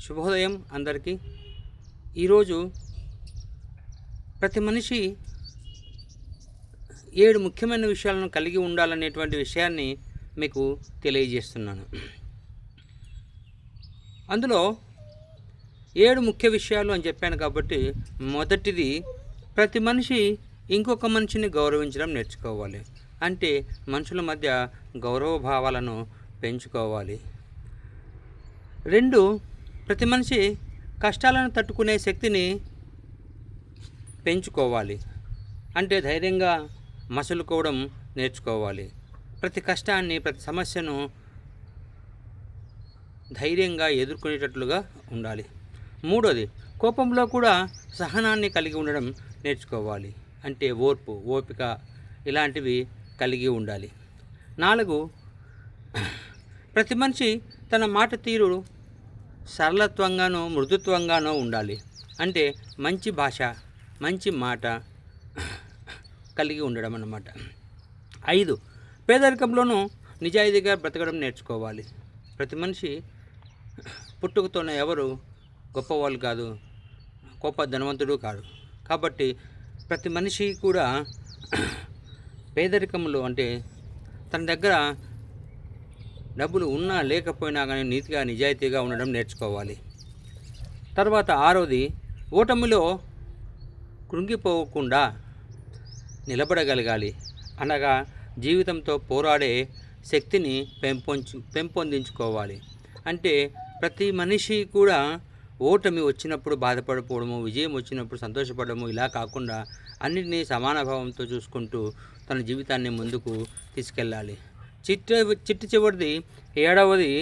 శుభోదయం అందరికీ. ఈరోజు ప్రతి మనిషి ఏడు ముఖ్యమైన విషయాలను కలిగి ఉండాలనేటువంటి విషయాన్ని మీకు తెలియజేస్తున్నాను. అందులో ఏడు ముఖ్య విషయాలు అని చెప్పాను కాబట్టి మొదటిది ప్రతి మనిషి ఇంకొక మనిషిని గౌరవించడం నేర్చుకోవాలి. అంటే మనుషుల మధ్య గౌరవ భావాలను పెంచుకోవాలి. రెండు ప్రతి మనిషి కష్టాలను తట్టుకునే శక్తిని పెంచుకోవాలి. అంటే ధైర్యంగా మసులుకోవడం నేర్చుకోవాలి. ప్రతి కష్టాన్ని ప్రతి సమస్యను ధైర్యంగా ఎదుర్కొనేటట్లుగా ఉండాలి. మూడోది కోపంలో కూడా సహనాన్ని కలిగి ఉండడం నేర్చుకోవాలి. అంటే ఓర్పు ఓపిక ఇలాంటివి కలిగి ఉండాలి. నాలుగు ప్రతి మనిషి తన మాట తీరు సరళత్వంగానో మృదుత్వంగానో ఉండాలి. అంటే మంచి భాష మంచి మాట కలిగి ఉండడం అన్నమాట. ఐదు పేదరికంలోనూ నిజాయితీగా బ్రతకడం నేర్చుకోవాలి. ప్రతి మనిషి పుట్టుకతోనే ఎవరు గొప్పవాళ్ళు కాదు గొప్ప ధనవంతుడు కాదు కాబట్టి ప్రతి మనిషి కూడా పేదరికంలో అంటే తన దగ్గర డబ్బులు ఉన్నా లేకపోయినా కానీ నీతిగా నిజాయితీగా ఉండడం నేర్చుకోవాలి. తర్వాత ఆరోది ఓటమిలో కృంగిపోకుండా నిలబడగలగాలి. అనగా జీవితంతో పోరాడే శక్తిని పెంపొంచు పెంపొందించుకోవాలి. అంటే ప్రతి మనిషి కూడా ఓటమి వచ్చినప్పుడు బాధపడిపోవడము విజయం వచ్చినప్పుడు సంతోషపడము ఇలా కాకుండా అన్నిటినీ సమానభావంతో చూసుకుంటూ తన జీవితాన్ని ముందుకు తీసుకెళ్ళాలి. చిట్ట చిట్టు చివరిది ఏడవది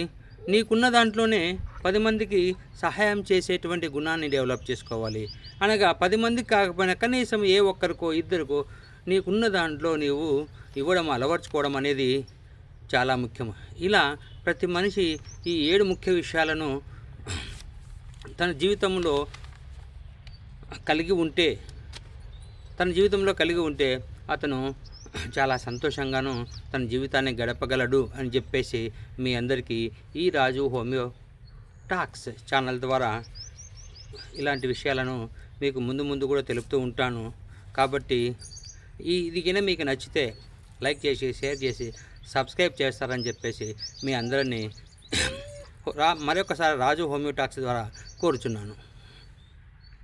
నీకున్న దాంట్లోనే పది మందికి సహాయం చేసేటువంటి గుణాన్ని డెవలప్ చేసుకోవాలి. అనగా పది మందికి కాకపోయినా కనీసం ఏ ఒక్కరికో ఇద్దరికో నీకున్న దాంట్లో నీవు ఇవ్వడం అలవర్చుకోవడం అనేది చాలా ముఖ్యం. ఇలా ప్రతి మనిషి ఈ ఏడు ముఖ్య విషయాలను తన జీవితంలో కలిగి ఉంటే తన జీవితంలో కలిగి ఉంటే అతను చాలా సంతోషంగాను తన జీవితాన్ని గడపగలడు అని చెప్పేసి మీ అందరికీ ఈ రాజు హోమియో టాక్స్ ఛానల్ ద్వారా ఇలాంటి విషయాలను మీకు ముందు ముందు కూడా తెలుపుతూ ఉంటాను. కాబట్టి ఈ ఇది మీకు నచ్చితే లైక్ చేసి షేర్ చేసి సబ్స్క్రైబ్ చేస్తారని చెప్పేసి మీ అందరినీ రా మరొకసారి రాజు హోమియోటాక్స్ ద్వారా కోరుచున్నాను.